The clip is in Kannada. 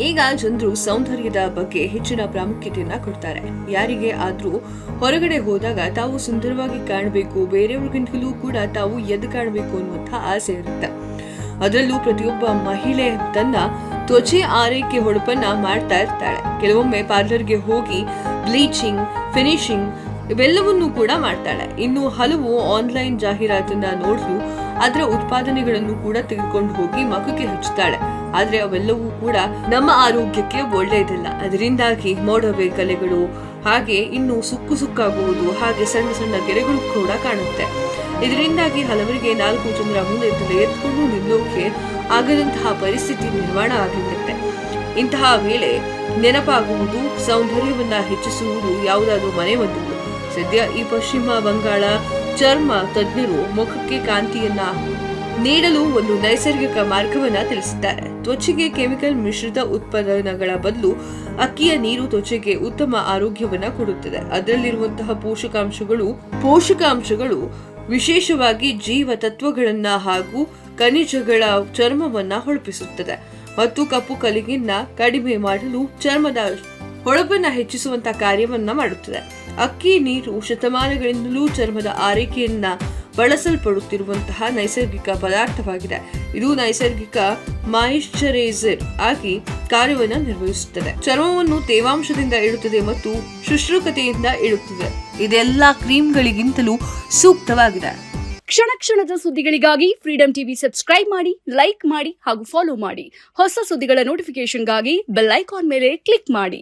ಈಗ ಜನರು ಸೌಂದರ್ಯದ ಬಗ್ಗೆ ಹೆಚ್ಚಿನ ಪ್ರಾಮುಖ್ಯತೆಯನ್ನ ಕೊಡ್ತಾರೆ. ಯಾರಿಗೆ ಆದ್ರೂ ಹೊರಗಡೆ ಹೋದಾಗ ತಾವು ಸುಂದರವಾಗಿ ಕಾಣಬೇಕು, ಬೇರೆಯವ್ರಿಗಿಂತಲೂ ಕೂಡ ತಾವು ಎದ್ದು ಕಾಣಬೇಕು ಅನ್ನುವಂಥ ಆಸೆ ಇರುತ್ತೆ. ಅದರಲ್ಲೂ ಪ್ರತಿಯೊಬ್ಬ ಮಹಿಳೆ ತನ್ನ ತ್ವಚೆ ಆರೈಕೆ ಹೊಳಪನ್ನ ಮಾಡ್ತಾ ಇರ್ತಾಳೆ. ಕೆಲವೊಮ್ಮೆ ಪಾರ್ಲರ್ಗೆ ಹೋಗಿ ಬ್ಲೀಚಿಂಗ್ ಫಿನಿಶಿಂಗ್ ಇವೆಲ್ಲವನ್ನೂ ಕೂಡ ಮಾಡ್ತಾಳೆ. ಇನ್ನು ಹಲವು ಆನ್ಲೈನ್ ಜಾಹೀರಾತನ್ನ ನೋಡಲು ಅದರ ಉತ್ಪಾದನೆಗಳನ್ನು ಕೂಡ ತೆಗೆದುಕೊಂಡು ಹೋಗಿ ಮಗುಗೆ ಹಚ್ಚುತ್ತಾಳೆ. ಆದ್ರೆ ಅವೆಲ್ಲವೂ ಕೂಡ ನಮ್ಮ ಆರೋಗ್ಯಕ್ಕೆ ಒಳ್ಳೆಯದಿಲ್ಲ. ಅದರಿಂದಾಗಿ ಮೋಡವೆ ಕಲೆಗಳು, ಹಾಗೆ ಇನ್ನು ಸುಕ್ಕು ಸುಕ್ಕಾಗುವುದು, ಹಾಗೆ ಸಣ್ಣ ಸಣ್ಣ ಗೆರೆಗಳು ಕೂಡ ಕಾಣುತ್ತೆ. ಇದರಿಂದಾಗಿ ಹಲವರಿಗೆ ನಾಲ್ಕು ಜನರ ಮುಂದೆ ತಲೆ ಎತ್ಕೊಂಡು ನಿಲ್ಲೋಕೆ ಆಗದಂತಹ ಪರಿಸ್ಥಿತಿ ನಿರ್ಮಾಣ ಆಗಿರುತ್ತೆ. ಇಂತಹ ವೇಳೆ ನೆನಪಾಗುವುದು, ಸೌಂದರ್ಯವನ್ನ ಹೆಚ್ಚಿಸುವುದು ಯಾವುದಾದ್ರೂ ಮನೆ ಮದ್ದುಗಳು ಸದ್ಯ ಈ ಪಶ್ಚಿಮ ಬಂಗಾಳ ಚರ್ಮ ತಜ್ಞರು ಮುಖಕ್ಕೆ ಕಾಂತಿಯನ್ನ ನೀಡಲು ಒಂದು ನೈಸರ್ಗಿಕ ಮಾರ್ಗವನ್ನ ತಿಳಿಸಿದ್ದಾರೆ. ತ್ವಚೆಗೆ ಕೆಮಿಕಲ್ ಮಿಶ್ರಿತ ಉತ್ಪನ್ನಗಳ ಬದಲು ಅಕ್ಕಿಯ ನೀರು ತ್ವಚೆಗೆ ಉತ್ತಮ ಆರೋಗ್ಯವನ್ನ ಕೊಡುತ್ತದೆ. ಅದರಲ್ಲಿರುವಂತಹ ಪೋಷಕಾಂಶಗಳು ಪೋಷಕಾಂಶಗಳು ವಿಶೇಷವಾಗಿ ಜೀವ ತತ್ವಗಳನ್ನ ಹಾಗೂ ಖನಿಜಗಳ ಚರ್ಮವನ್ನ ಹೊಳಪಿಸುತ್ತದೆ. ಮತ್ತು ಕಪ್ಪು ಕಲಿಗಿನ್ನ ಕಡಿಮೆ ಮಾಡಲು ಚರ್ಮದ ಹೊಳಪನ್ನ ಹೆಚ್ಚಿಸುವಂತ ಕಾರ್ಯವನ್ನ ಮಾಡುತ್ತದೆ. ಅಕ್ಕಿ, ನೀರು, ಶತಮಾನಗಳಿಂದಲೂ ಚರ್ಮದ ಆರೈಕೆಯನ್ನ ಬಳಸಲ್ಪಡುತ್ತಿರುವಂತಹ ನೈಸರ್ಗಿಕ ಪದಾರ್ಥವಾಗಿದೆ. ಇದು ನೈಸರ್ಗಿಕ ಮಾಯಿಶ್ಚರೈಸರ್ ಆಗಿ ಕಾರ್ಯವನ್ನು ನಿರ್ವಹಿಸುತ್ತದೆ. ಚರ್ಮವನ್ನು ತೇವಾಂಶದಿಂದ ಇಡುತ್ತದೆ ಮತ್ತು ಶುಶ್ರೂಕತೆಯಿಂದ ಇಡುತ್ತದೆ. ಇದೆಲ್ಲ ಕ್ರೀಮ್ಗಳಿಗಿಂತಲೂ ಸೂಕ್ತವಾಗಿದೆ. ಕ್ಷಣ ಕ್ಷಣದ ಸುದ್ದಿಗಳಿಗಾಗಿ ಫ್ರೀಡಂ ಟಿವಿ ಸಬ್ಸ್ಕ್ರೈಬ್ ಮಾಡಿ ಲೈಕ್ ಮಾಡಿ ಹಾಗೂ ಫಾಲೋ ಮಾಡಿ. ಹೊಸ ಸುದ್ದಿಗಳ ನೋಟಿಫಿಕೇಶನ್ಗಾಗಿ ಬೆಲ್ ಐಕಾನ್ ಮೇಲೆ ಕ್ಲಿಕ್ ಮಾಡಿ.